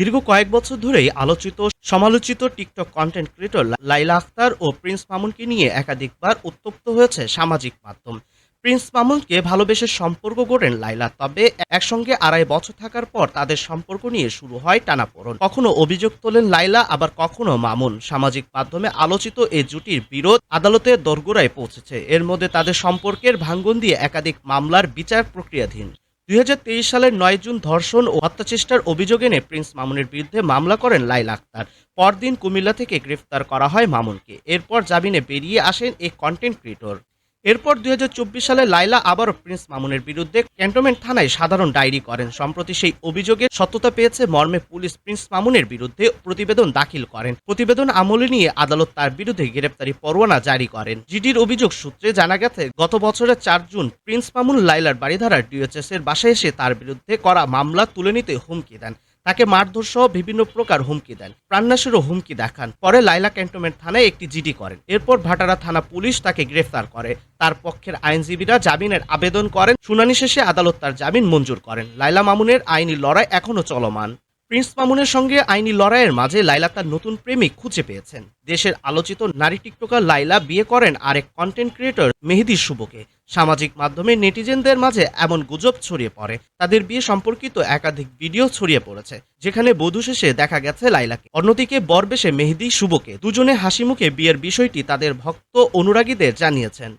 দীর্ঘ কয়েক বছর ধরেই আলোচিত, সমালোচিত TikTok content creator Laila Akhtar ও প্রিন্স মামুনকে নিয়ে একাধিকবার উত্তপ্ত হয়েছে সামাজিক মাধ্যম। প্রিন্স মামুনকে ভালোবেসে সম্পর্ক গড়েন লাইলা, তবে একসঙ্গে আড়াই বছর থাকার পর তাদের সম্পর্ক নিয়ে শুরু হয় টানাপোড়ন। কখনো অভিযোগ তোলেন লাইলা, আবার কখনো মামুন। সামাজিক মাধ্যমে আলোচিত এই জুটির বিরোধ আদালতের দোরগোড়ায় পৌঁছেছে। এর মধ্যে তাদের সম্পর্কের ভাঙ্গন দিয়ে একাধিক মামলার বিচার প্রক্রিয়াধীন। দুই হাজার তেইশ সালের নয় জুন ধর্ষণ ও হত্যাচেষ্টার অভিযোগ এনে প্রিন্স মামুনের বিরুদ্ধে মামলা করেন লাইলা আক্তার। পরদিন কুমিল্লা থেকে গ্রেফতার করা হয় মামুনকে। এরপর জামিনে বেরিয়ে আসেন এই কন্টেন্ট ক্রিয়েটর এরপর দুই সালে লাইলা আবারও প্রিন্স মামুনের বিরুদ্ধে ক্যান্টনমেন্ট থানায় সাধারণ ডায়েরি করেন। সম্প্রতি সেই অভিযোগের সত্যতা পেয়েছে মর্মে পুলিশ প্রিন্স মামুনের বিরুদ্ধে প্রতিবেদন দাখিল করেন। প্রতিবেদন আমলে নিয়ে আদালত তার বিরুদ্ধে গ্রেপ্তারি পরোয়ানা জারি করেন। জিডির অভিযোগ সূত্রে জানা গেছে, গত বছরের চার জুন প্রিন্স মামুন লাইলার বাড়িধারা ডিএচএস এর বাসায় এসে তার বিরুদ্ধে করা মামলা তুলে নিতে হুমকি দেন। তাকে মারধর সহ বিভিন্ন প্রকার হুমকি দেন। প্রাণনাশেরও হুমকি দেখান। পরে লাইলা ক্যান্টনমেন্ট থানায় একটি জিডি করেন। এরপর ভাটারা থানা পুলিশ তাকে গ্রেফতার করে। তার পক্ষের আইনজীবীরা জামিনের আবেদন করেন। শুনানি শেষে আদালত তার জামিন মঞ্জুর করেন। লাইলা মামুনের আইনি লড়াই এখনও চলমান। প্রিন্স মামুনের সঙ্গে আইনি লড়াইয়ের মাঝে লাইলা তার নতুন প্রেমিক খুঁজে পেয়েছেন। দেশের আলোচিত নারী টিকটকার লাইলা বিয়ে করেন আরেক কন্টেন্ট ক্রিয়েটর মেহেদি শুভকে। সামাজিক মাধ্যমে নেটিজেনদের মাঝে এমন গুজব ছড়িয়ে পড়ে। তাদের বিয়ে সম্পর্কিত একাধিক ভিডিও ছড়িয়ে পড়েছে, যেখানে বধূ শেষে দেখা গেছে লাইলাকে। অন্যদিকে বরবেশে মেহেদি শুভকে, দুজনে হাসি মুখে বিয়ের বিষয়টি তাদের ভক্ত অনুরাগীদের জানিয়েছেন।